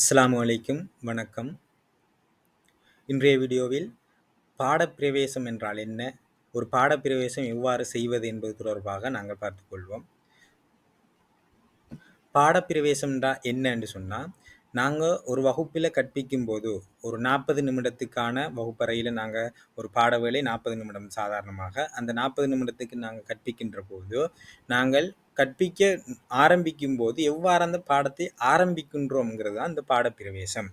அஸ்லாம் வலைக்கும் வணக்கம். இன்றைய வீடியோவில் பாடப்பிரவேசம் என்றால் என்ன? ஒரு பாடப்பிரவேசம் எவ்வாறு செய்வது என்பது தொடர்பாக நாங்கள் பார்த்துக்கொள்வோம் பாடப்பிரவேசம்டா என்றால் என்ன என்று சொன்னால் நாங்கள் ஒரு வகுப்பில் கற்பிக்கும் போது ஒரு நாற்பது நிமிடத்துக்கான வகுப்பறையில் நாங்கள் ஒரு பாட வேலை நாற்பது நிமிடம் சாதாரணமாக அந்த நாற்பது நிமிடத்துக்கு நாங்கள் கற்பிக்கின்ற போது நாங்கள் கற்பிக்க ஆரம்பிக்கும் போது எவ்வாறு அந்த பாடத்தை ஆரம்பிக்கின்றோம்ங்கிறது தான் இந்த பாடப்பிரவேசம்.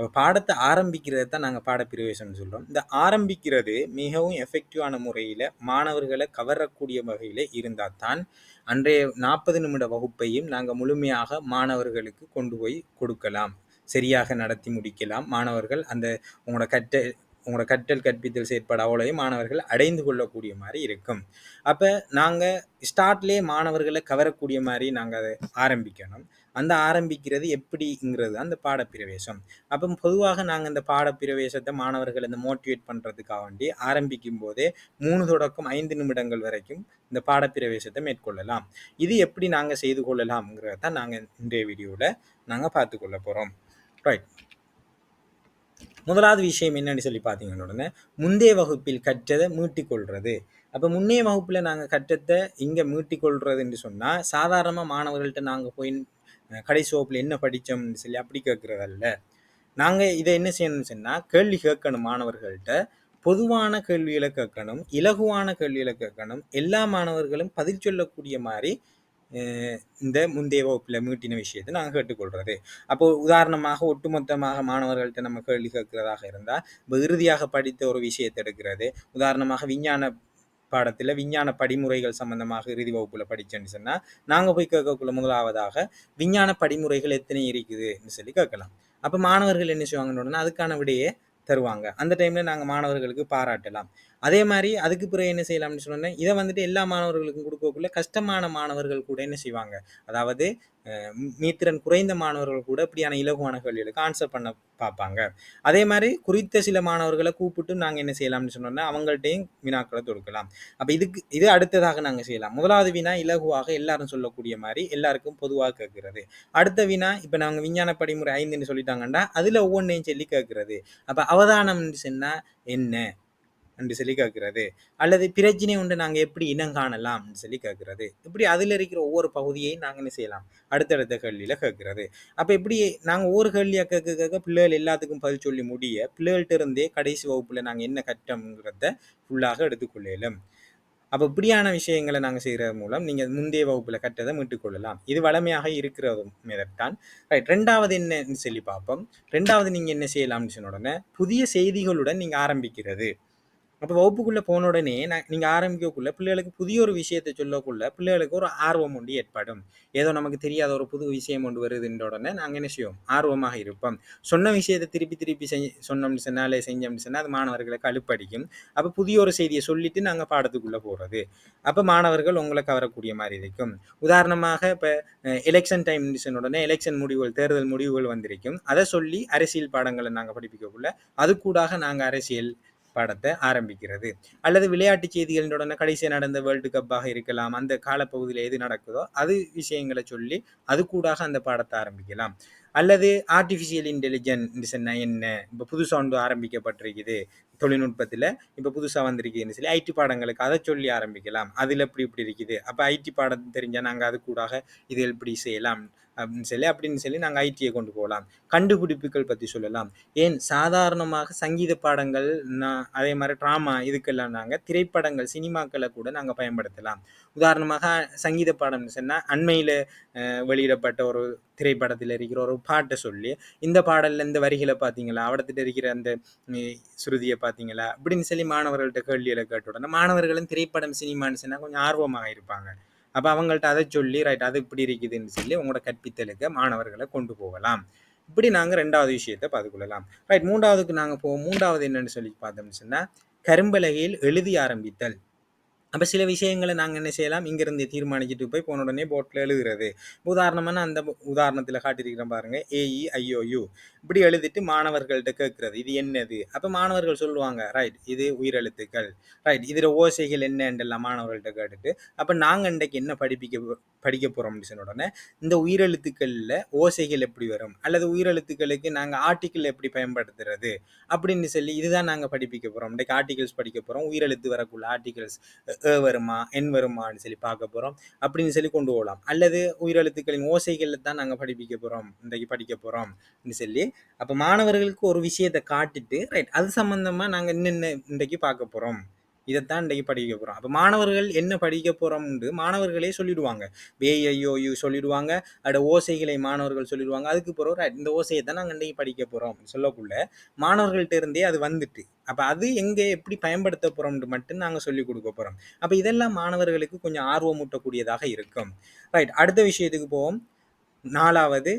அப்போ பாடத்தை ஆரம்பிக்கிறது தான் நாங்கள் பாடப்பிரவேசம்னு சொல்கிறோம் இந்த ஆரம்பிக்கிறது மிகவும் எஃபெக்டிவான முறையில் மாணவர்களை கவரக்கூடிய வகையில் இருந்தால் தான் அன்றைய நாற்பது நிமிட வகுப்பையும் நாங்கள் முழுமையாக மாணவர்களுக்கு கொண்டு போய் கொடுக்கலாம். சரியாக நடத்தி முடிக்கலாம். மாணவர்கள் அந்த உங்களோட கற்ற உங்களோட கற்றல் கற்பித்தல் செயற்பாடு அவ்வளவையும் மாணவர்கள் அடைந்து கொள்ளக்கூடிய மாதிரி இருக்கும். அப்போ நாங்கள் ஸ்டார்ட்லேயே மாணவர்களை கவரக்கூடிய மாதிரி நாங்கள் அதை ஆரம்பிக்கணும். அந்த ஆரம்பிக்கிறது எப்படிங்கிறது தான் அந்த பாடப்பிரவேசம். அப்போ பொதுவாக நாங்கள் இந்த பாடப்பிரவேசத்தை மாணவர்கள் இந்த மோட்டிவேட் பண்ணுறதுக்காக வேண்டி ஆரம்பிக்கும் போதே மூணு தொடக்கம் ஐந்து நிமிடங்கள் வரைக்கும் இந்த பாடப்பிரவேசத்தை மேற்கொள்ளலாம். இது எப்படி நாங்கள் செய்து கொள்ளலாம்ங்கிறத தான் நாங்கள் இன்றைய வீடியோவில் நாங்கள் பார்த்துக்கொள்ள போகிறோம் ரைட் முதலாவது விஷயம் என்னன்னு சொல்லி பார்த்தீங்கன்னா உடனே முந்தைய வகுப்பில் கற்றதை மீட்டிக்கொள்வது அப்போ முன்னைய வகுப்பில் நாங்கள் கற்றத்தை இங்கே மீட்டிக்கொள்றதுன்னு சொன்னால் சாதாரணமாக மாணவர்கள்ட்ட நாங்கள் போய் கடைசி வகுப்பில் என்ன படித்தோம்னு சொல்லி அப்படி கேட்குறதல்ல. நாங்கள் இதை என்ன செய்யணும்னு சொன்னால் கேள்வி கேட்கணும் மாணவர்கள்ட்ட. பொதுவான கேள்விகளை கேட்கணும் இலகுவான கேள்விகளை கேட்கணும். எல்லா மாணவர்களும் பதில் சொல்லக்கூடிய மாதிரி இந்த முந்தைய வகுப்பில் மீட்டின விஷயத்தை நாங்கள் கேட்டுக்கொள்கிறது அப்போ உதாரணமாக ஒட்டுமொத்தமாக மாணவர்கள்ட்ட நம்ம கேள்வி கேட்கிறதாக இருந்தால் இப்போ இறுதியாக படித்த ஒரு விஷயத்தை எடுக்கிறது உதாரணமாக விஞ்ஞான பாடத்தில் விஞ்ஞான படிமுறைகள் சம்பந்தமாக இறுதி வகுப்புல படிச்சேன்னு சொன்னால் நாங்கள் போய் கேட்கக்குள்ள முதலாவதாக விஞ்ஞான படிமுறைகள் எத்தனை இருக்குதுன்னு சொல்லி கேட்கலாம் அப்போ மாணவர்கள் என்ன செய்வாங்கன்னு உடனே அதுக்கான விடையே தருவாங்க அந்த டைமில் நாங்கள் மாணவர்களுக்கு பாராட்டலாம் அதே மாதிரி அதுக்கு பிறகு என்ன செய்யலாம்னு சொன்னேன் இதை வந்துட்டு எல்லா மாணவர்களுக்கும் கொடுக்கக்குள்ள கஷ்டமான மாணவர்கள் கூட என்ன செய்வாங்க? அதாவது மீத்திறன் குறைந்த மாணவர்கள் கூட இப்படியான இலகுவான கேள்விகளுக்கு ஆன்சர் பண்ண பார்ப்பாங்க. அதே மாதிரி குறித்த சில மாணவர்களை கூப்பிட்டு நாங்கள் என்ன செய்யலாம்னு சொன்னோம்னா அவங்கள்ட்டையும் வினாக்களை தொடுக்கலாம். அப்போ இதுக்கு இது அடுத்ததாக நாங்கள் செய்யலாம். முதலாவது வினா இலகுவாக எல்லாரும் சொல்லக்கூடிய மாதிரி எல்லாருக்கும் பொதுவாக கேட்கிறது. அடுத்த வினா இப்போ நாங்கள் விஞ்ஞான படிமுறை ஐந்துன்னு சொல்லிட்டாங்கன்னா அதில் ஒவ்வொன்றையும் சொல்லி கேட்கறது. அப்போ அவதானம்னு சொன்னால் என்ன? என்று சொல்லி கேட்கறது. அல்லது பிரச்சனை உண்டு நாங்கள் எப்படி இனம் காணலாம்னு சொல்லி கேட்கிறது. இப்படி அதில் இருக்கிற ஒவ்வொரு பகுதியையும் நாங்கள் என்ன செய்யலாம்? அடுத்தடுத்த கேள்வியில் கேட்கிறது. அப்போ இப்படி நாங்கள் ஒவ்வொரு கேள்வியாக கேட்க கேட்க பிள்ளைகள் எல்லாத்துக்கும் பதில் சொல்லி முடிய பிள்ளைகள்ட்ட இருந்தே கடைசி வகுப்பில் நாங்கள் என்ன கற்றோங்கிறத ஃபுல்லாக எடுத்துக்கொள்ளலும். அப்போ இப்படியான விஷயங்களை நாங்கள் செய்கிறது மூலம் நீங்கள் முந்தைய வகுப்பில் கற்றதை மீட்டுக்கொள்ளலாம். இது வளமையாக இருக்கிறதும் மீதத்தான் ரைட் ரெண்டாவது என்னன்னு சொல்லி பார்ப்போம். ரெண்டாவது நீங்கள் என்ன செய்யலாம்னு சொன்ன உடனே புதிய செய்திகளுடன் நீங்கள் ஆரம்பிக்கிறது. அப்போ வகுப்புக்குள்ளே போன உடனே நான் நீங்கள் ஆரம்பிக்கக்குள்ள பிள்ளைகளுக்கு புதிய ஒரு விஷயத்தை சொல்லக்குள்ள பிள்ளைகளுக்கு ஒரு ஆர்வம் உண்டு ஏற்படும். ஏதோ நமக்கு தெரியாத ஒரு புது விஷயம் கொண்டு வருதுன்ற உடனே நாங்கள் என்ன செய்வோம்? ஆர்வமாக இருப்போம். சொன்ன விஷயத்தை திருப்பி திருப்பி செஞ்சு சொன்னோம்னு சொன்னாலே செஞ்சோம்னு சொன்னால் அது மாணவர்களுக்கு அலுப்படிக்கும் அப்போ புதிய ஒரு செய்தியை சொல்லிட்டு நாங்கள் பாடத்துக்குள்ளே போகிறது அப்போ மாணவர்கள் உங்களை கவரக்கூடிய மாதிரி இருக்கும். உதாரணமாக இப்போ எலெக்ஷன் டைம் உடனே எலெக்ஷன் முடிவுகள் தேர்தல் முடிவுகள் வந்திருக்கும். அதை சொல்லி அரசியல் பாடங்களை நாங்கள் படிப்பிக்கக்குள்ள அது கூடாக நாங்கள் அரசியல் பாடத்தை ஆரம்பிக்கிறது. அல்லது விளையாட்டு செய்திகளின் உடனே கடைசியாக நடந்த வேர்ல்டு கப்பாக இருக்கலாம். அந்த காலப்பகுதியில் எது நடக்குதோ அது விஷயங்களை சொல்லி அது கூடாக அந்த பாடத்தை ஆரம்பிக்கலாம். அல்லது ஆர்டிஃபிஷியல் இன்டெலிஜென்ஸ் என்ன என்ன? இப்போ புதுசாக ஒன்று ஆரம்பிக்கப்பட்டிருக்குது தொழில்நுட்பத்தில். இப்போ புதுசாக வந்திருக்குதுன்னு சொல்லி ஐடி பாடங்களுக்கு அதை சொல்லி ஆரம்பிக்கலாம். அதில் இப்படி இப்படி இருக்குது? அப்போ ஐடி பாடம் தெரிஞ்சால் நாங்கள் அது கூடாக இது இப்படி செய்யலாம். அப்படின்னு சொல்லி அப்படின்னு சொல்லி நாங்கள் ஐடியை கொண்டு போகலாம். கண்டுபிடிப்புகள் பற்றி சொல்லலாம். ஏன்? சாதாரணமாக சங்கீத பாடங்கள் நான் அதே மாதிரி ட்ராமா இதுக்கெல்லாம் நாங்கள் திரைப்படங்கள் சினிமாக்களை கூட நாங்கள் பயன்படுத்தலாம். உதாரணமாக சங்கீத பாடம்னு சொன்னால் அண்மையில் வெளியிடப்பட்ட ஒரு திரைப்படத்தில் இருக்கிற ஒரு பாட்டை சொல்லி இந்த பாடல்ல இந்த வரிகளை பார்த்தீங்களா? அவடத்திட்ட இருக்கிற அந்த ஸ்ருதியை சுருதியை பார்த்தீங்களா? அப்படின்னு சொல்லி மாணவர்கள்ட்ட கேள்விகளை கேட்ட உடனே மாணவர்களும் திரைப்படம் சினிமான்னு சொன்னால் கொஞ்சம் ஆர்வமாக இருப்பாங்க. அப்போ அவங்கள்ட்ட அதை சொல்லி ரைட் அது இப்படி இருக்குதுன்னு சொல்லி உங்களோட கற்பித்தலுக்கு மாணவர்களை கொண்டு போகலாம். இப்படி நாங்கள் ரெண்டாவது விஷயத்தை பார்த்துக்கொள்ளலாம் ரைட் மூன்றாவதுக்கு நாங்கள் போவோம். மூன்றாவது என்னன்னு சொல்லி பார்த்தோம்னு சொன்னால் கரும்பலகையில் எழுதி ஆரம்பித்தல். அப்ப சில விஷயங்களை நாங்க என்ன செய்யலாம், இங்கிருந்து தீர்மானிச்சுட்டு போய் போன உடனே போட்டில் எழுதுறது. உதாரணமான அந்த உதாரணத்துல காட்டியிருக்கிறேன் பாருங்க. ஏஇ, ஐஓயு இப்படி எழுதிட்டு மாணவர்கள்ட்ட கேட்குறது இது என்னது? அப்ப மாணவர்கள் சொல்லுவாங்க, ரைட் இது உயிரெழுத்துக்கள். ரைட் இதுல ஓசைகள் என்னன்றெல்லாம் மாணவர்கள்ட்ட கேட்டுட்டு, அப்ப நாங்க இன்றைக்கு என்ன படிப்பிக்க போ படிக்க அப்படின்னு சொன்ன உடனே, இந்த உயிரெழுத்துக்கள்ல ஓசைகள் எப்படி வரும்? அல்லது உயிரெழுத்துக்களுக்கு நாங்க ஆர்டிக்கிள் எப்படி பயன்படுத்துறது? அப்படின்னு சொல்லி இதுதான் நாங்க படிப்பிக்க போறோம். இன்றைக்கு ஆர்டிகிள்ஸ் படிக்க போறோம். உயிரெழுத்து வரக்குள்ள ஆர்டிகிள்ஸ் அ வருமா, என் வருமான்னு சொல்லி பார்க்க போறோம். அப்படின்னு சொல்லி கொண்டு போகலாம். அல்லது உயிரெழுத்துக்களின் ஓசைகளில் தான் நாங்க படிப்பிக்க போறோம். இன்றைக்கு படிக்க போறோம்னு சொல்லி, அப்ப மாணவர்களுக்கு ஒரு விஷயத்தை காட்டிட்டு, ரைட் அது சம்பந்தமா நாங்க என்னென்ன இன்றைக்கு பார்க்க போறோம். இதைத்தான் இன்றைக்கு படிக்க போகிறோம் அப்போ மாணவர்கள் என்ன படிக்க போகிறோம்னு மாணவர்களே சொல்லிடுவாங்க. ஏஐஓயு சொல்லிடுவாங்க. அதோட ஓசைகளை மாணவர்கள் சொல்லிடுவாங்க. அதுக்கு பிறகு இந்த ஓசையை தான் நாங்கள் இன்றைக்கு படிக்க போகிறோம் சொல்லக்குள்ள, மாணவர்கள்ட்ட இருந்தே அது வந்துட்டு. அப்போ அது எங்கே எப்படி பயன்படுத்த போகிறோம்னு மட்டும் நாங்கள் சொல்லிக் கொடுக்க போகிறோம் அப்போ இதெல்லாம் மாணவர்களுக்கு கொஞ்சம் ஆர்வமூட்டக்கூடியதாக இருக்கும். ரைட் அடுத்த விஷயத்துக்கு போவோம். நாலாவது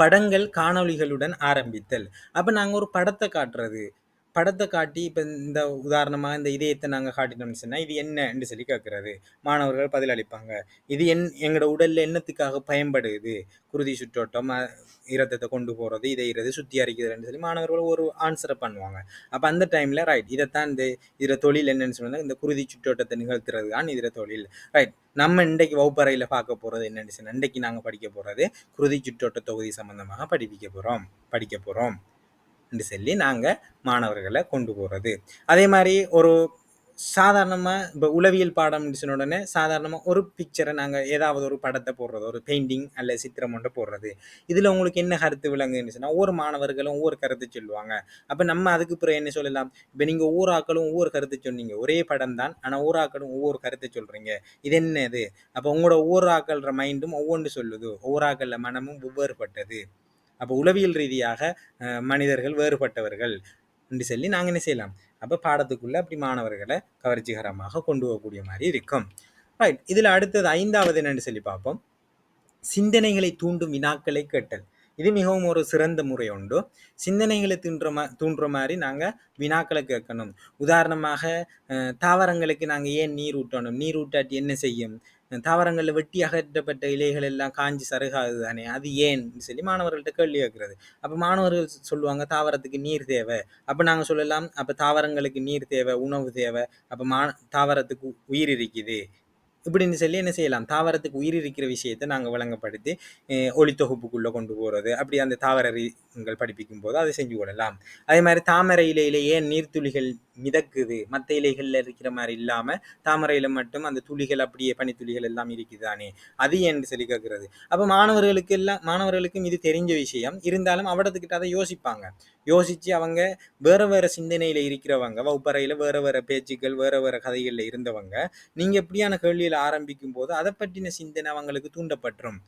படங்கள், காணொளிகளுடன் ஆரம்பித்தல். அப்போ நாங்கள் ஒரு படத்தை காட்டுறது. படத்தை காட்டி இப்போ இந்த உதாரணமாக இந்த இதயத்தை நாங்கள் காட்டினோம்னு சொன்னால் இது என்னன்னு சொல்லி கேட்குறது மாணவர்கள் பதிலளிப்பாங்க. இது என் எங்களோட உடலில் என்னத்துக்காக பயன்படுது? குருதி சுற்றோட்டம், அ கொண்டு போகிறது போறது, இதயத்தை சுத்திகரிக்கிறதுன்னு சொல்லி மாணவர்கள் ஒரு ஆன்சரை பண்ணுவாங்க. அப்போ அந்த டைமில் ரைட் இதைத்தான் இந்த இதில் தொழில் என்னன்னு சொன்னால் இந்த குருதி சுற்றோட்டத்தை நிகழ்த்துறது தான் இதில் தொழில். ரைட் நம்ம இன்றைக்கு வகுப்பறையில் பார்க்க போகிறது என்னன்னு சொன்னால் இன்றைக்கு நாங்கள் படிக்க போகிறது குருதி சுற்றோட்ட தொகுதி சம்மந்தமாக படிப்பிக்க போகிறோம் படிக்க போகிறோம் என்று சொல்லி நாங்கள் மாணவர்களை கொண்டு போகிறது அதே மாதிரி ஒரு சாதாரணமாக இப்போ உளவியல் பாடம் சொன்ன உடனே, சாதாரணமாக ஒரு பிக்சரை நாங்கள் ஏதாவது ஒரு படத்தை போடுறது. ஒரு பெயிண்டிங் அல்ல சித்திரம் ஒன்று போடுறது. இதில் உங்களுக்கு என்ன கருத்து விளங்குன்னு சொன்னால் ஒவ்வொரு மாணவர்களும் ஒவ்வொரு கருத்து சொல்லுவாங்க. அப்போ நம்ம அதுக்கு பிறகு என்ன சொல்லலாம்? இப்போ நீங்கள் ஒவ்வொரு ஆக்களும் ஒவ்வொரு கருத்து சொன்னீங்க. ஒரே படம் தான். ஆனால் ஒவ்வொரு ஆக்களும் ஒவ்வொரு கருத்து சொல்கிறீங்க இது என்னது? அப்போ உங்களோட ஒவ்வொரு ஆக்கள்ற மைண்டும் ஒவ்வொன்று சொல்லுது. ஒவ்வொரு ஆக்களில் மனமும் வெவ்வேறுபட்டது. அப்போ உளவியல் ரீதியாக மனிதர்கள் வேறுபட்டவர்கள் என்று சொல்லி நாங்க என்ன செய்யலாம்? அப்போ பாடத்துக்குள்ள அப்படி மாணவர்களை கவர்ச்சிகரமாக கொண்டு போகக்கூடிய மாதிரி இருக்கும். ரைட் இதில் அடுத்தது ஐந்தாவது என்னென்னு சொல்லி பார்ப்போம். சிந்தனைகளை தூண்டும் வினாக்களை கேட்டல். இது மிகவும் ஒரு சிறந்த முறை உண்டு. சிந்தனைகளை தூண்டுற மா தூண்டுற மாதிரி நாங்க வினாக்களை கேட்கணும். உதாரணமாக தாவரங்களுக்கு நாங்க ஏன் நீர் ஊட்டணும்? நீர் ஊட்டாட்டி என்ன செய்யும்? தாவரங்கள்ல வெட்டி அகற்றப்பட்ட இலைகள் எல்லாம் காஞ்சு சருகாது தானே! அது ஏன்னு சொல்லி மாணவர்கள்ட்ட கேள்வி கேட்கிறது. அப்போ மாணவர்கள் சொல்லுவாங்க, தாவரத்துக்கு நீர் தேவை. அப்ப நாங்க சொல்லலாம், அப்ப தாவரங்களுக்கு நீர் தேவை, உணவு தேவை. அப்ப மா தாவரத்துக்கு உயிர் இருக்குது. இப்படின்னு சொல்லி என்ன செய்யலாம்? தாவரத்துக்கு உயிர் இருக்கிற விஷயத்த நாங்க வழங்கப்படுத்தி ஒளித்தொகுப்புக்குள்ளே ஒளித்தொகுப்புக்குள்ள கொண்டு போறது. அப்படி அந்த தாவர படிப்பிக்கும் போது அதை செஞ்சு கொள்ளலாம். அதே மாதிரி தாமரை இலையிலேயே நீர்த்துளிகள் மிதக்குது? மற்ற இலைகள்ல இருக்கிற மாதிரி இல்லாம, தாமரையில மட்டும் அந்த துளிகள் அப்படியே பனித்துளிகள் எல்லாம் இருக்குது தானே! அது ஏன்னு சொல்லி கேட்கறது அப்போ மாணவர்களுக்கு எல்லாம் மாணவர்களுக்கும் இது தெரிஞ்ச விஷயம். இருந்தாலும் அவடத்துக்கிட்ட அதை யோசிப்பாங்க. யோசித்து அவங்க வேற வேற சிந்தனையில் இருக்கிறவங்க, வகுப்பறையில் வேற வேற பேச்சுக்கள், வேற வேற கதைகளில் இருந்தவங்க, நீங்கள் இப்படியான ஆரம்பிக்கும் ஆரம்பிக்கும்போது, அதை பற்றின சிந்தனை அவங்களுக்கு தூண்டப்பட்டுரும்.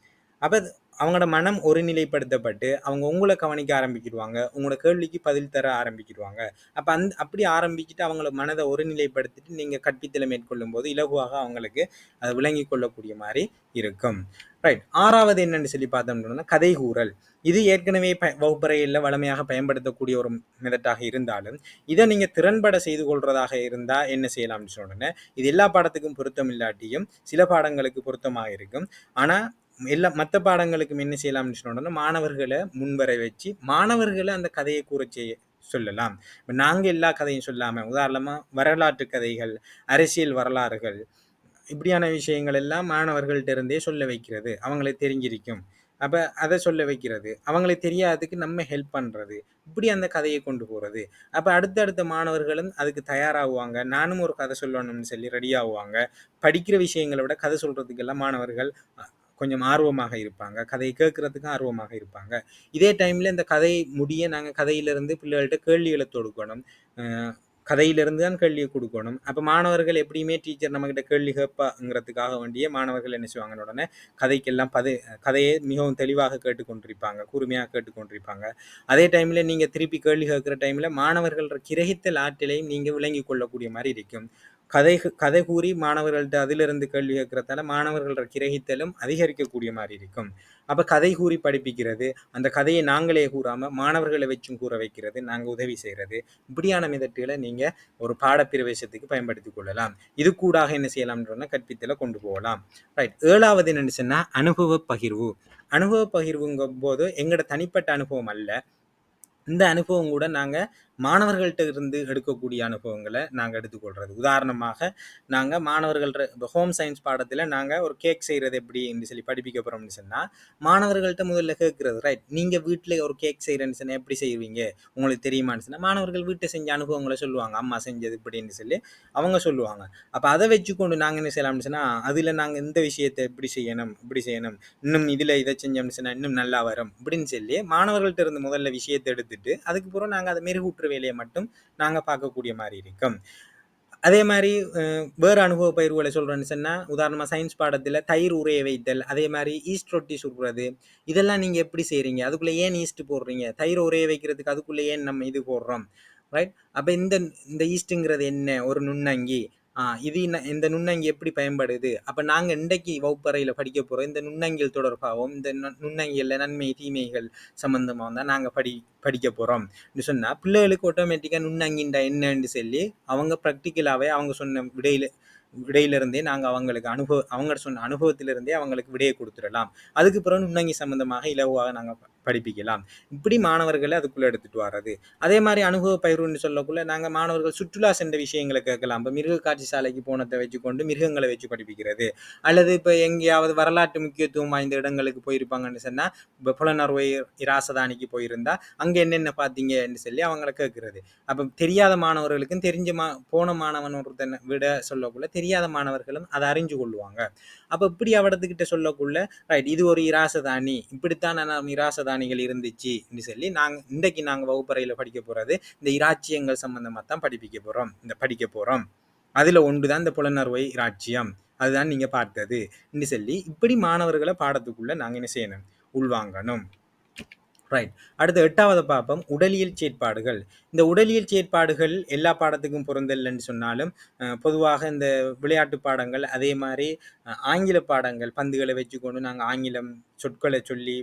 அப்போ அவங்களோட மனம் ஒருநிலைப்படுத்தப்பட்டு, அவங்க உங்களை கவனிக்க ஆரம்பிக்கிடுவாங்க உங்களோட கேள்விக்கு பதில் தர ஆரம்பிக்கிடுவாங்க அப்போ அந் அப்படி ஆரம்பிச்சுட்டு அவங்கள மனதை ஒருநிலைப்படுத்திட்டு நீங்கள் கற்பித்தலை மேற்கொள்ளும் மேற்கொள்ளும்போது, இலகுவாக அவங்களுக்கு அதை விளங்கிக் கொள்ளக்கூடிய மாதிரி இருக்கும். ரைட் ஆறாவது என்னன்னு சொல்லி பார்த்தோம்னா, கதை கூறல். இது ஏற்கனவே ப வகுப்பறையில் வழமையாக பயன்படுத்தக்கூடிய ஒரு மெதட்டாக இருந்தாலும், இதை நீங்கள் திறன்பட செய்து கொள்றதாக இருந்தால் என்ன செய்யலாம்னு சொன்னோன்னே இது எல்லா பாடத்துக்கும் பொருத்தம் இல்லாட்டியும், சில பாடங்களுக்கு பொருத்தமாக இருக்கும். ஆனால் எல்லா மற்ற பாடங்களுக்கு என்ன செய்யலாம்னு சொன்ன மாணவர்களை முன்வர வச்சு, மாணவர்களை அந்த கதையை கூற செய்ய சொல்லலாம். இப்போ நாங்கள் எல்லா கதையும் சொல்லாம, உதாரணமா வரலாற்று கதைகள், அரசியல் வரலாறுகள், இப்படியான விஷயங்கள் எல்லாம் மாணவர்கள்ட்ட இருந்தே சொல்ல வைக்கிறது. அவங்களை தெரிஞ்சிருக்கும். அப்ப அதை சொல்ல வைக்கிறது. அவங்களை தெரியாததுக்கு நம்ம ஹெல்ப் பண்றது. இப்படி அந்த கதையை கொண்டு போறது. அப்ப அடுத்தடுத்த மாணவர்களும் அதுக்கு தயாராகுவாங்க. நானும் ஒரு கதை சொல்லணும்னு சொல்லி ரெடி ஆகுவாங்க. படிக்கிற விஷயங்களை விட கதை சொல்றதுக்கெல்லாம் மாணவர்கள் கொஞ்சம் ஆர்வமாக இருப்பாங்க. கதையை கேட்கறதுக்கும் ஆர்வமாக இருப்பாங்க. இதே டைம்ல இந்த கதை முடிய நாங்கள் கதையிலிருந்து பிள்ளைகள்கிட்ட கேள்விகளை தொடுக்கணும். கதையிலிருந்து தான் கேள்வியை கொடுக்கணும் அப்போ மாணவர்கள் எப்படியுமே டீச்சர் நம்மக்கிட்ட கேள்வி கேட்பாங்கிறதுக்காக வேண்டியே மாணவர்கள் என்ன செய்வாங்க உடனே, கதைக்கெல்லாம் பது கதையை மிகவும் தெளிவாக கேட்டுக்கொண்டிருப்பாங்க. கூர்மையாக கேட்டுக்கொண்டிருப்பாங்க. அதே டைமில் நீங்கள் திருப்பி கேள்வி கேட்குற டைமில் மாணவர்கள் கிரகித்தல் ஆற்றலையும் நீங்கள் விளங்கி கொள்ளக்கூடிய மாதிரி இருக்கும். கதை கதை கூறி மாணவர்கள்ட்ட அதிலிருந்து கேள்வி கேட்கறதால மாணவர்களோட கிரகித்தலும் அதிகரிக்கக்கூடிய மாதிரி இருக்கும். அப்ப கதை கூறி படிப்பிக்கிறது அந்த கதையை நாங்களே கூறாம மாணவர்களை வச்சும் கூற வைக்கிறது நாங்க உதவி செய்யறது இப்படியான மெதட்டுகளை நீங்க ஒரு பாடப்பிரவேசத்துக்கு பயன்படுத்திக் கொள்ளலாம். இது கூடாக என்ன செய்யலாம்ன்றா கற்பித்தலை கொண்டு போகலாம். ரைட் ஏழாவது என்னன்னு சொன்னா அனுபவ பகிர்வு. அனுபவ பகிர்வுங்கும் போது எங்களோட தனிப்பட்ட அனுபவம் அல்ல. இந்த அனுபவம் கூட நாங்கள் மாணவர்கள்ட்ட இருந்து எடுக்கக்கூடிய அனுபவங்களை நாங்கள் எடுத்துக்கொள்றது. உதாரணமாக நாங்கள் மாணவர்கள் இப்போ ஹோம் சயின்ஸ் பாடத்தில் நாங்கள் ஒரு கேக் செய்கிறது எப்படி என்று சொல்லி படிப்பிக்க போகிறோம்னு சொன்னால் மாணவர்கள்ட்ட முதல்ல கேட்கறது ரைட் நீங்கள் வீட்டில் ஒரு கேக் செய்கிறேன்னு சொன்னால் எப்படி செய்வீங்க? உங்களுக்கு தெரியுமான்னு சொன்னால் மாணவர்கள் வீட்டை செஞ்ச அனுபவங்களை சொல்லுவாங்க. அம்மா செஞ்சது இப்படின்னு சொல்லி அவங்க சொல்லுவாங்க. அப்போ அதை வச்சுக்கொண்டு நாங்கள் என்ன செய்யலாம்னு சொன்னால் அதில் நாங்கள் இந்த விஷயத்தை எப்படி செய்யணும்? இப்படி செய்யணும்? இன்னும் இதில் இதை செஞ்சோம்னு சொன்னால் இன்னும் நல்லா வரும். அப்படின்னு சொல்லி மாணவர்கள்ட்ட இருந்து முதல்ல விஷயத்தை எடுத்துட்டு அதுக்கப்புறம் நாங்கள் அதை மாற்று வேலையை மட்டும் நாங்கள் பார்க்கக்கூடிய மாதிரி இருக்கும். அதே மாதிரி வேறு அனுபவ பயிர்களை சொல்கிறேன்னு சொன்னால் உதாரணமாக சயின்ஸ் பாடத்தில் தயிர் உரைய வைத்தல் அதே மாதிரி ஈஸ்ட் ரொட்டி சுடுறது இதெல்லாம் நீங்கள் எப்படி செய்கிறீங்க அதுக்குள்ளே ஏன் ஈஸ்ட் போடுறீங்க? தயிர் உரைய வைக்கிறதுக்கு அதுக்குள்ளே ஏன் நம்ம இது போடுறோம்? ரைட் அப்போ இந்த இந்த ஈஸ்ட்டுங்கிறது என்ன? ஒரு நுண்ணங்கி இது என்ன- இந்த நுண்ணங்கி எப்படி பயன்படுது? அப்போ நாங்க இன்றைக்கு வகுப்பறையில் படிக்க போறோம். இந்த நுண்ணங்கியல் தொடர்பாகவும் இந்த நு- நன்மை தீமைகள் சம்மந்தமாக தான் நாங்க படி படிக்க போறோம். ன்னு சொன்னா பிள்ளைகளுக்கு ஆட்டோமேட்டிக்கா நுண்ணங்கின்ற என்னன்னு சொல்லி அவங்க ப்ராக்டிக்கலாகவே அவங்க சொன்ன விடையில விடையிலிருந்தே நாங்கள் நாங்க அவங்களுக்கு அனுபவ அவங்க சொன்ன அனுபவத்திலிருந்தே அவங்களுக்கு விடையை கொடுத்துடலாம். அதுக்கு பிறகு நுண்ணங்கி சம்பந்தமாக இலவாக நாங்க படிப்பிக்கலாம். இப்படி மாணவர்களை அதுக்குள்ள எடுத்துட்டு வர்றது. அதே மாதிரி அனுபவ பயிர்வுன்னு சொல்லக்குள்ள நாங்க மாணவர்கள் சுற்றுலா சென்ற விஷயங்களை கேட்கலாம். இப்போ மிருக காட்சி சாலைக்கு போனதை வச்சுக்கொண்டு மிருகங்களை வச்சு படிப்பிக்கிறது. அல்லது இப்போ எங்கேயாவது வரலாற்று முக்கியத்துவம் வாய்ந்த இடங்களுக்கு போயிருப்பாங்கன்னு சொன்னா இப்போ புலனர்வை இராசதானிக்கு போயிருந்தா அங்க என்னென்ன பார்த்தீங்கன்னு சொல்லி அவங்கள கேட்கறது. அப்ப தெரியாத மாணவர்களுக்கும் தெரிஞ்ச மா போன மாணவன் ஒருத்தனை விட சொல்லக்குள்ள தெரியாத மாணவர்களும் அதை அறிஞ்சு கொள்வாங்க அப்போ இப்படி அவடத்துக்கிட்ட சொல்லக்குள்ள ரைட் இது ஒரு இராசதானி இப்படித்தான் நான் இராசதானிகள் இருந்துச்சுன்னு சொல்லி நாங்கள் இன்றைக்கு நாங்கள் வகுப்பறையில் படிக்க போகிறது இந்த இராச்சியங்கள் சம்மந்தமாக தான் படிப்பிக்க போகிறோம் இந்த படிக்க போகிறோம் அதில் ஒன்று தான் இந்த புலனர்வை இராச்சியம். அதுதான் நீங்கள் பார்த்தது. சொல்லி இப்படி மாணவர்களை பாடத்துக்குள்ளே நாங்கள் என்ன செய்யணும்? உள்வாங்கணும். ரைட் அடுத்து எட்டாவது பார்ப்போம் உடலியல் செயற்பாடுகள். இந்த உடலியல் செயற்பாடுகள் எல்லா பாடத்துக்கும் பொருந்தல்லைன்னு சொன்னாலும் பொதுவாக இந்த விளையாட்டு பாடங்கள் அதே மாதிரி ஆங்கில பாடங்கள் பந்துகளை வச்சுக்கொண்டு நாங்கள் ஆங்கிலம் சொற்களை சொல்லி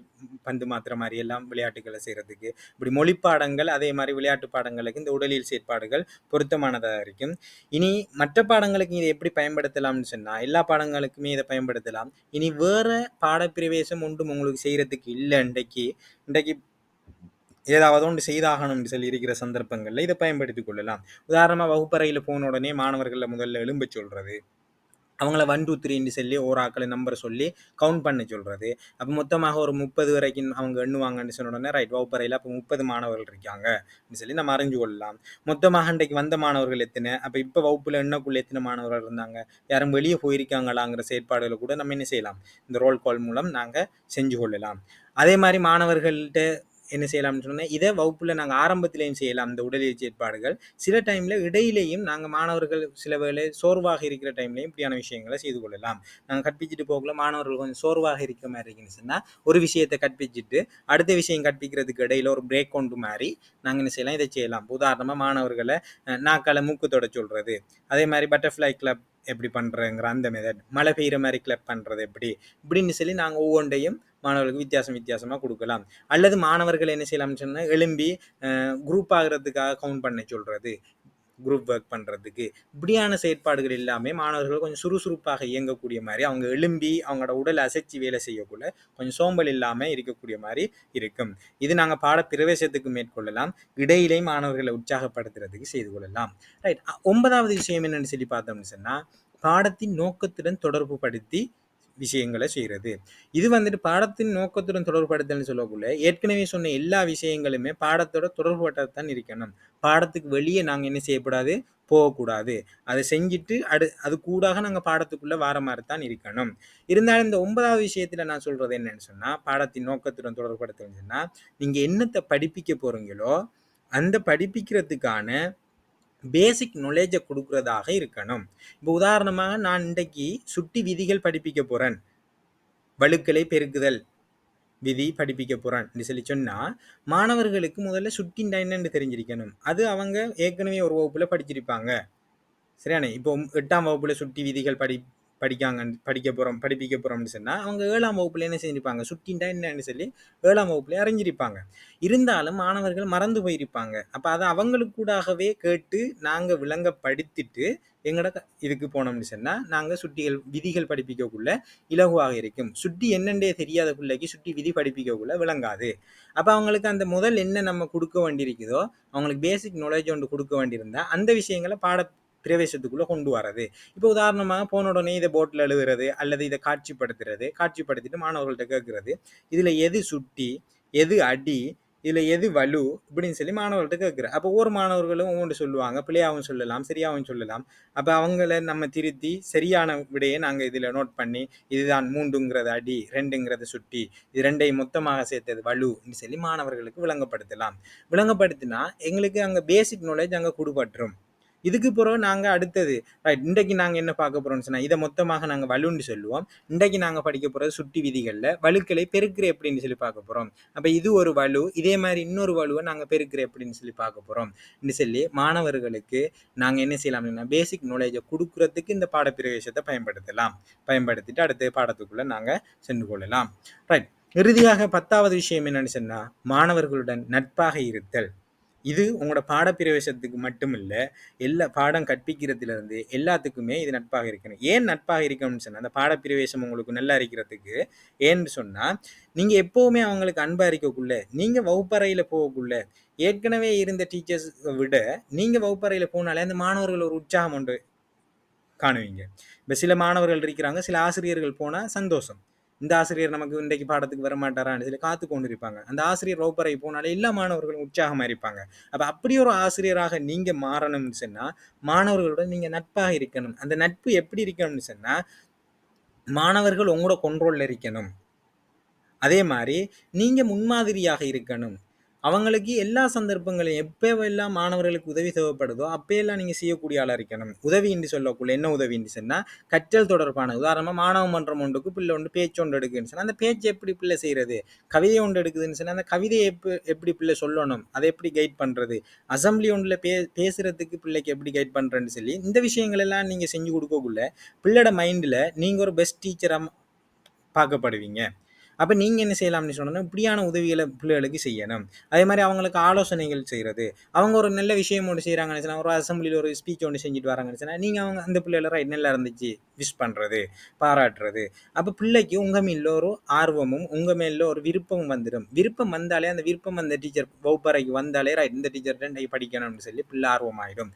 பந்து மாத்திர மாதிரி எல்லாம் விளையாட்டுகளை செய்கிறதுக்கு இப்படி மொழி பாடங்கள் அதே மாதிரி விளையாட்டு பாடங்களுக்கு இந்த உடலியல் செயற்பாடுகள் பொருத்தமானதாக இருக்கும். இனி மற்ற பாடங்களுக்கு இதை எப்படி பயன்படுத்தலாம்னு சொன்னால் எல்லா பாடங்களுக்குமே இதை பயன்படுத்தலாம். இனி வேறு பாடப்பிரவேசம் ஒன்றும் உங்களுக்கு செய்கிறதுக்கு இல்லை இன்றைக்கு. இன்றைக்கு ஏதாவது ஒன்று செய்தாகணும்னு சொல்லி இருக்கிற சந்தர்ப்பங்களில் இதை பயன்படுத்திக் கொள்ளலாம். உதாரணமாக வகுப்பறையில் போன உடனே மாணவர்களை முதல்ல எழும்ப சொல்கிறது அவங்கள ஒன் டூ த்ரீன்னு சொல்லி ஒரு ஆக்களை நம்பர் சொல்லி கவுண்ட் பண்ண சொல்கிறது அப்போ மொத்தமாக ஒரு முப்பது வரைக்கும் அவங்க எண்ணுவாங்கன்னு சொன்ன உடனே ரைட் வகுப்பறையில் அப்போ முப்பது மாணவர்கள் இருக்காங்கன்னு சொல்லி நம்ம அறிஞ்சு கொள்ளலாம். மொத்தமாக இன்றைக்கு வந்த மாணவர்கள் எத்தனை? அப்போ இப்போ வகுப்பில் எண்ணக்குள்ளே எத்தனை மாணவர்கள் இருந்தாங்க? யாரும் வெளியே போயிருக்காங்களாங்கிற செயற்பாடுகளை கூட நம்ம என்ன செய்யலாம்? இந்த ரோல் கால் மூலம் நாங்கள் செஞ்சு கொள்ளலாம். அதே மாதிரி மாணவர்கள்ட்ட என்ன செய்யலாம்னு சொன்னால் இதை வகுப்பில் நாங்கள் ஆரம்பத்திலையும் செய்யலாம் இந்த உடலியல் ஏற்பாடுகள். சில டைமில் இடையிலையும் நாங்கள் மாணவர்கள் சில வேலை சோர்வாக இருக்கிற டைம்லையும் இப்படியான விஷயங்களை செய்து கொள்ளலாம். நாங்கள் கற்பிச்சுட்டு போகல மாணவர்கள் கொஞ்சம் சோர்வாக இருக்கிற மாதிரி இருக்குன்னு சொன்னால் ஒரு விஷயத்தை கற்பிச்சுட்டு அடுத்த விஷயம் கற்பிக்கிறதுக்கு இடையில ஒரு பிரேக் கொண்டு மாதிரி நாங்கள் என்ன செய்யலாம் இதை செய்யலாம். உதாரணமாக மாணவர்களை நாக்கால மூக்கு தொட சொல்கிறது அதே மாதிரி பட்டர்ஃப்ளை கிளப் எப்படி பண்றேங்கிற அந்த மெதட் மழை பெய்கிற மாதிரி கிளப் பண்ணுறது எப்படி? இப்படின்னு சொல்லி நாங்கள் ஒவ்வொன்றையும் மாணவர்களுக்கு வித்தியாசம் வித்தியாசமாக கொடுக்கலாம். அல்லது மாணவர்கள் என்ன செய்யலாம்னு சொன்னால் எழும்பி குரூப் ஆகிறதுக்காக கவுண்ட் பண்ண சொல்கிறது குரூப் ஒர்க் பண்ணுறதுக்கு இப்படியான செயற்பாடுகள் எல்லாமே மாணவர்கள் கொஞ்சம் சுறுசுறுப்பாக இயங்கக்கூடிய மாதிரி அவங்க எழும்பி அவங்களோட உடல் அசைச்சு வேலை செய்யக்குள்ள கொஞ்சம் சோம்பல் இல்லாமல் இருக்கக்கூடிய மாதிரி இருக்கும். இது நாங்கள் பாட பிரவேசத்துக்கு மேற்கொள்ளலாம். இடையிலே மாணவர்களை உற்சாகப்படுத்துறதுக்கு செய்து கொள்ளலாம். ரைட் ஒன்பதாவது விஷயம் என்னன்னு சொல்லி பார்த்தோம்னு சொன்னால் பாடத்தின் நோக்கத்துடன் தொடர்பு படுத்தி விஷயங்களை செய்கிறது இது வந்துட்டு பாடத்தின் நோக்கத்துடன் தொடர்புபடுத்தல்னு சொல்லக்குள்ள ஏற்கனவே சொன்ன எல்லா விஷயங்களுமே பாடத்தோட தொடர்புபட்டதான் இருக்கணும். பாடத்துக்கு வெளியே நாங்கள் என்ன செய்யக்கூடாது? போகக்கூடாது. அதை செஞ்சுட்டு அடு அது கூடாக நாங்கள் பாடத்துக்குள்ளே வார மாதிரி தான் இருக்கணும். இருந்தாலும் இந்த ஒன்பதாவது விஷயத்தில் நான் சொல்கிறது என்னன்னு சொன்னால் பாடத்தின் நோக்கத்துடன் தொடர்புபடுத்தல்னு சொன்னால் நீங்கள் என்னத்தை படிப்பிக்க போகிறீங்களோ அந்த படிப்பிக்கிறதுக்கான பேசிக் நாலேஜை கொடுக்குறதாக இருக்கணும். இப்போ உதாரணமாக நான் இன்றைக்கு சுட்டி விதிகள் படிப்பிக்க போகிறேன் வழுக்களை பெருக்குதல் விதி படிப்பிக்க போறான்னு சொல்லி சொன்னால் மாணவர்களுக்கு முதல்ல சுட்டின் என்னன்னு தெரிஞ்சிருக்கணும். அது அவங்க ஏற்கனவே ஒரு வகுப்பில் படிச்சிருப்பாங்க. சரியானே? இப்போ எட்டாம் வகுப்பில் சுட்டி விதிகள் படி படிக்காங்க படிக்க போகிறோம் படிப்பிக்க போகிறோம்னு சொன்னால் அவங்க ஏழாம் வகுப்புல என்ன செஞ்சிருப்பாங்க? சுட்டின்டா என்னன்னு சொல்லி ஏழாம் வகுப்புல அறிஞ்சிருப்பாங்க. இருந்தாலும் மாணவர்கள் மறந்து போயிருப்பாங்க. அப்போ அதை அவங்களுக்கு கூடாகவே கேட்டு நாங்கள் விளங்கப்படுத்திட்டு எங்களோட க- இதுக்கு போனோம்னு சொன்னால் நாங்கள் சுட்டிகள் விதிகள் படிப்பிக்கக்குள்ள இலகுவாக இருக்கும். சுட்டி என்னென்றே தெரியாத பிள்ளைக்கு சுட்டி விதி படிப்பிக்கக்குள்ள விளங்காது. அப்போ அவங்களுக்கு அந்த முதல் என்ன நம்ம கொடுக்க வேண்டியிருக்குதோ அவங்களுக்கு பேசிக் நாலேஜ் ஒன்று கொடுக்க வேண்டியிருந்தால் அந்த விஷயங்களை பாட பிரவேசத்துக்குள்ளே கொண்டு வரது. இப்போ உதாரணமாக போன உடனே இதை போட்டில் எழுதுறது அல்லது இதை காட்சிப்படுத்துறது காட்சிப்படுத்திட்டு மாணவர்கள்ட்ட கேட்குறது இதில் எது சுட்டி எது அடி இதில் எது வலு இப்படின்னு சொல்லி மாணவர்கள்ட்ட கேட்குறேன் அப்போ ஒவ்வொரு மாணவர்களும் ஒவ்வொன்று சொல்லுவாங்க பிள்ளையாகவும் சொல்லலாம் சரியாகவும் சொல்லலாம். அப்போ அவங்கள நம்ம திருத்தி சரியான விடையை நாங்கள் இதில் நோட் பண்ணி இதுதான் மூன்றுங்கிறது அடி ரெண்டுங்கிறது சுட்டி இது ரெண்டையும் மொத்தமாக சேர்த்தது வலுன்னு சொல்லி மாணவர்களுக்கு விளங்கப்படுத்தலாம். விளங்கப்படுத்தினா எங்களுக்கு அங்கே பேசிக் நாலேஜ் அங்கே கொடுபட்டுரும். இதுக்கு பிறகு நாங்கள் அடுத்தது ரைட் இன்றைக்கு நாங்கள் என்ன பார்க்க போகிறோம்னு சொன்னால் இதை மொத்தமாக நாங்கள் வலுன்னு சொல்லுவோம். இன்றைக்கு நாங்கள் படிக்க போகிறது சுட்டி விதிகளில் வலுக்களை பெருக்கிற எப்படின்னு சொல்லி பார்க்க போகிறோம் அப்போ இது ஒரு வலு இதே மாதிரி இன்னொரு வலுவை நாங்கள் பெருக்கிற எப்படின்னு சொல்லி பார்க்க போகிறோம் சொல்லி மாணவர்களுக்கு நாங்கள் என்ன செய்யலாம் அப்படின்னா பேசிக் நாலேஜை கொடுக்கறதுக்கு இந்த பாடப்பிரவேசத்தை பயன்படுத்தலாம். பயன்படுத்திட்டு அடுத்த பாடத்துக்குள்ளே நாங்கள் சென்று கொள்ளலாம். ரைட் இறுதியாக பத்தாவது விஷயம் என்னன்னு சொன்னால் மாணவர்களுடன் நட்பாக இருத்தல். இது உங்களோட பாடப்பிரவேசத்துக்கு மட்டும் இல்லை எல்லா பாடம் கற்பிக்கிறதுலேருந்து எல்லாத்துக்குமே இது நட்பாக இருக்கணும். ஏன் நட்பாக இருக்கணும்னு சொன்னால் அந்த பாடப்பிரவேசம் உங்களுக்கு நல்லா இருக்கிறதுக்கு ஏன்னு சொன்னால் நீங்கள் எப்போவுமே அவங்களுக்கு அன்பாக இருக்கக்குள்ள நீங்கள் வகுப்பறையில் போகக்குள்ள ஏற்கனவே இருந்த டீச்சர்ஸ் விட நீங்கள் வகுப்பறையில் போனாலே அந்த மாணவர்கள் ஒரு உற்சாகம் ஒன்று காணுவீங்க. இப்போ சில மாணவர்கள் இருக்கிறாங்க சில ஆசிரியர்கள் போனால் சந்தோஷம். இந்த ஆசிரியர் நமக்கு இன்றைக்கு பாடத்துக்கு வர மாட்டாரான்னு சொல்லி காத்து கொண்டு இருப்பாங்க அந்த ஆசிரியர் ரோப்பரை போனாலே எல்லா மாணவர்களும் உற்சாகமாக இருப்பாங்க. அப்போ அப்படி ஒரு ஆசிரியராக நீங்கள் மாறணும்னு சொன்னால் மாணவர்களுடன் நீங்கள் நட்பாக இருக்கணும். அந்த நட்பு எப்படி இருக்கணும்னு சொன்னால் மாணவர்கள் உங்களோட கொண்ட்ரோலில் இருக்கணும். அதே மாதிரி நீங்கள் முன்மாதிரியாக இருக்கணும். அவங்களுக்கு எல்லா சந்தர்ப்பங்களையும் எப்போவெல்லாம் மாணவர்களுக்கு உதவி தேவைப்படுதோ அப்போயெல்லாம் நீங்கள் செய்யக்கூடிய ஆளாக இருக்கணும். உதவி என்று சொல்லக்குள்ள என்ன உதவி என்று சொன்னால் கற்றல் தொடர்பான உதாரணமாக மாணவ மன்றம் ஒன்றுக்கு பிள்ளை ஒன்று பேச்சு ஒன்று எடுக்குன்னு சொன்னால் அந்த பேச்சு எப்படி பிள்ளை செய்கிறது கவிதை ஒன்று எடுக்குதுன்னு சொன்னால் அந்த கவிதையை எப்போ எப்படி பிள்ளை சொல்லணும்? அதை எப்படி கைட் பண்ணுறது அசம்பிளி ஒன்றில் பே பேசுகிறதுக்கு பிள்ளைக்கு எப்படி கைட் பண்ணுறேன்னு சொல்லி இந்த விஷயங்கள் எல்லாம் நீங்கள் செஞ்சு கொடுக்கக்குள்ள பிள்ளையோட மைண்டில் நீங்கள் ஒரு பெஸ்ட் டீச்சராக பார்க்கப்படுவீங்க. அப்போ நீங்கள் என்ன செய்யலாம்னு சொன்னோன்னா இப்படியான உதவிகளை பிள்ளைகளுக்கு செய்யணும். அதே மாதிரி அவங்களுக்கு ஆலோசனைகள் செய்கிறது அவங்க ஒரு நல்ல விஷயம் ஒன்று செய்கிறாங்கன்னு சொன்னால் ஒரு அசம்பிளியில் ஒரு ஸ்பீச் ஒன்று செஞ்சுட்டு வராங்கன்னு சொன்னால் நீங்கள் அவங்க அந்த பிள்ளைகளை ரைட் நல்லா இருந்துச்சு விஷ் பண்ணுறது பாராட்டுறது. அப்போ பிள்ளைக்கு உங்கள் மேல ஒரு ஆர்வமும் உங்கள் மேல ஒரு விருப்பமும் வந்துடும் விருப்பம் வந்தாலே அந்த விருப்பம் அந்த டீச்சர் வகுப்பறைக்கு வந்தாலே ரைட் இந்த டீச்சர் படிக்கணும்னு சொல்லி பிள்ளை ஆர்வமாயிடும்.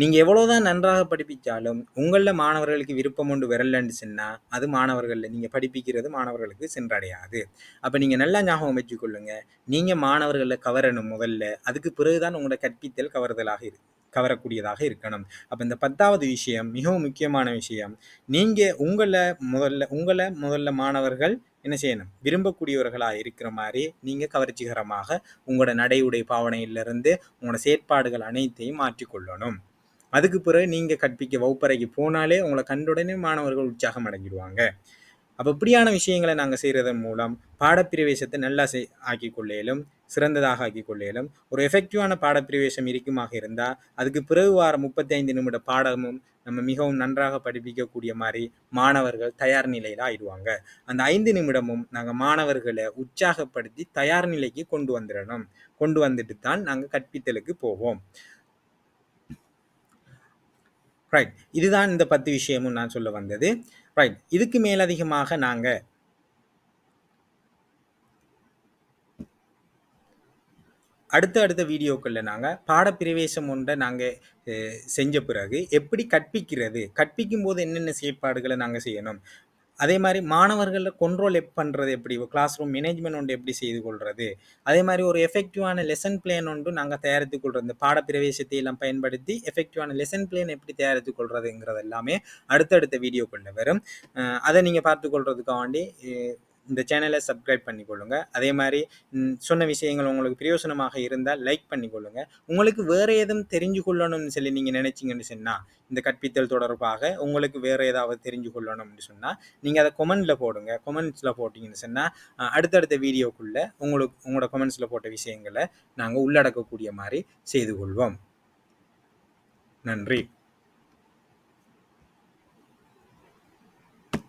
நீங்கள் எவ்வளோதான் நன்றாக படிப்பிச்சாலும் உங்களில் மாணவர்களுக்கு விருப்பம் ஒன்று விரலன்னு சொன்னால் அது மாணவர்களில் நீங்கள் படிப்பிக்கிறது மாணவர்களுக்கு சென்றடையாது. அப்போ நீங்கள் நல்லா ஞாபகம் வச்சுக்கொள்ளுங்க. நீங்கள் மாணவர்களை கவரணும் முதல்ல. அதுக்கு பிறகுதான் உங்களோட கற்பித்தல் கவருதலாக இருக்கு கவரக்கூடியதாக இருக்கணும். அப்போ இந்த பத்தாவது விஷயம் மிகவும் முக்கியமான விஷயம். நீங்கள் உங்களை முதல்ல உங்களை முதல்ல மாணவர்கள் என்ன செய்யணும்? விரும்பக்கூடியவர்களாக இருக்கிற மாதிரி நீங்கள் கவர்ச்சிகரமாக உங்களோட நடை உடை பாவனையிலிருந்து உங்களோட செயற்பாடுகள் அனைத்தையும் மாற்றிக்கொள்ளணும். அதுக்கு பிறகு நீங்கள் கற்பிக்க வகுப்பறைக்கு போனாலே உங்களை கண்டுடனே மாணவர்கள் உற்சாகம் அடைஞ்சிடுவாங்க அப்போ இப்படியான விஷயங்களை நாங்கள் செய்கிறதன் மூலம் பாடப்பிரவேசத்தை நல்லா செய் ஆக்கி கொள்ளையிலும் சிறந்ததாக ஆக்கி கொள்ளையிலும் ஒரு எஃபெக்டிவான பாடப்பிரவேசம் இருக்குமாக இருந்தால் அதுக்கு பிறகு வார முப்பத்தி ஐந்து நிமிட பாடமும் நம்ம மிகவும் நன்றாக படிப்பிக்கக்கூடிய மாதிரி மாணவர்கள் தயார் நிலையில் ஆயிடுவாங்க. அந்த ஐந்து நிமிடமும் நாங்கள் மாணவர்களை உற்சாகப்படுத்தி தயார் நிலைக்கு கொண்டு வந்துடணும். கொண்டு வந்துட்டு தான் நாங்கள் கற்பித்தலுக்கு போவோம். ரைட் இதுதான் இந்த பத்து விஷயமும் நான் சொல்ல வந்தது. ரைட் இதுக்கு மேலதிகமாக நாங்கள் அடுத்த அடுத்த வீடியோக்களில் நாங்கள் பாடப்பிரவேசம் ஒன்றை நாங்கள் செஞ்ச பிறகு எப்படி கற்பிக்கிறது? கற்பிக்கும் போது என்னென்ன செயற்பாடுகளை நாங்கள் செய்யணும்? அதே மாதிரி மாணவர்களை கொண்ட்ரோல் எப் பண்ணுறது எப்படி? கிளாஸ் ரூம் மேனேஜ்மெண்ட் ஒன்று எப்படி செய்து கொள்வது அதே மாதிரி ஒரு எஃபெக்டிவான லெசன் பிளான் ஒன்று நாங்கள் தயாரித்து கொள்வது இந்த பாடப்பிரவேசத்தை எல்லாம் பயன்படுத்தி எஃபெக்டிவான லெசன் பிளான் எப்படி தயாரித்து கொள்வதுங்கிறது எல்லாமே அடுத்தடுத்த வீடியோக்குள்ள வரும். அதை நீங்கள் பார்த்து கொள்றதுக்காக வேண்டி இந்த சேனலை சப்ஸ்கிரைப் பண்ணிக்கொள்ளுங்க. அதே மாதிரி சொன்ன விஷயங்கள் உங்களுக்கு பிரயோசனமாக இருந்தால் லைக் பண்ணிக்கொள்ளுங்க. உங்களுக்கு வேறு எதுவும் தெரிஞ்சு கொள்ளணும்னு சொல்லி நீங்கள் நினைச்சீங்கன்னு சொன்னால் இந்த கற்பித்தல் தொடர்பாக உங்களுக்கு வேறு ஏதாவது தெரிஞ்சு கொள்ளணும்னு சொன்னால் நீங்கள் அதை கொமெண்ட்டில் போடுங்க. கொமெண்ட்ஸில் போட்டிங்கன்னு சொன்னால் அடுத்தடுத்த வீடியோக்குள்ளே உங்களுக்கு உங்களோட கொமெண்ட்ஸில் போட்ட விஷயங்களை நாங்கள் உள்ளடக்கக்கூடிய மாதிரி செய்து கொள்வோம். நன்றி.